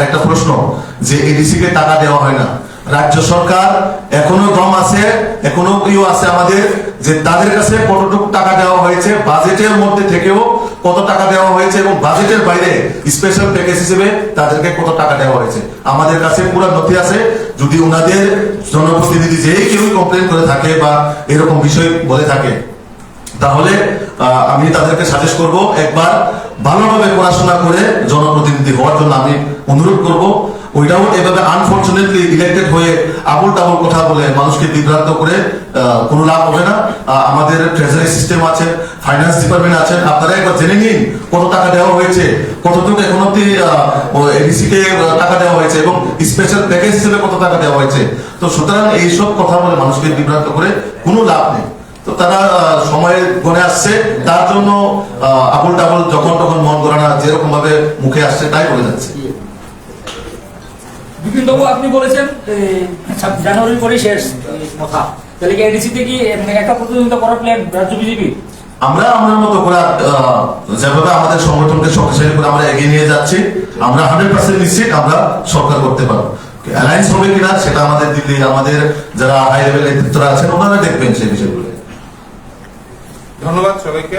আর একটা প্রশ্ন, যে এডিসি কে টাকা দেওয়া হয় না। রাজ্য সরকার এখনও দম আছে, এখনও ইউ আছে আমাদের, যে তাদের কাছে কতটুকু টাকা দেওয়া হয়েছে, বাজেটের মধ্যে থেকেও কত টাকা দেওয়া হয়েছে এবং বাজেটের বাইরে স্পেশাল প্যাকেজ হিসেবে তাদেরকে কত টাকা দেওয়া হয়েছে। আমাদের কাছে পুরো নথি আছে, যদি ওনাদের জনপ্রতিনিধি যেই কেউ কমপ্লেন করে থাকে বা এরকম বিষয় বলে থাকে তাহলে আমি তাদেরকে সাজেস্ট করব, একবার ভালোভাবে পড়াশোনা করে জনপ্রতিনিধি হওয়ার জন্য আমি অনুরোধ করব। ওইটাও এভাবে আনফর্চুনেটলি ইলেক্টেড হয়ে আবুল টাবুল কথা বলে মানুষকে বিভ্রান্ত করে কোনো লাভ হবে না। আমাদের ট্রেজারি সিস্টেম আছে ফাইন্যান্স ডিপার্টমেন্ট আছে। আপনারা একবার জেনে নিন কত টাকা দেওয়া হয়েছে, কতটুকু এখন অব্দি এডিসি কে টাকা দেওয়া হয়েছে এবং স্পেশাল প্যাকেজ হিসেবে কত টাকা দেওয়া হয়েছে। তো সুতরাং এইসব কথা বলে মানুষকে বিভ্রান্ত করে কোনো লাভ নেই। তো তারা আহ, সময় গনে আসছে। তার জন্য আবুল টাবুল যখন তখন মন গড়ানা যেরকম ভাবে মুখে আসছে তাই বলে যাচ্ছে। আপনি বলেছেন জানুয়ারির পরে শেষ কথা। তাহলে কি এডিসিতে কি একটা প্রতিযোগিতা করার প্ল্যান রাজ্য বিজেপি? আমরা আমাদের মতো করে যেভাবে আমাদের সংগঠনকে শক্তিশালী করে আমরা এগিয়ে নিয়ে যাচ্ছি আমরা হান্ড্রেড পার্সেন্ট নিশ্চিত আমরা সরকার করতে পারব। অ্যালায়েন্স হবে কিনা সেটা আমাদের দিল্লি আমাদের যারা হাই লেভেল নেতৃত্বরা আছেন ওনারা দেখবেন সেই বিষয়গুলো। ধন্যবাদ সবাইকে।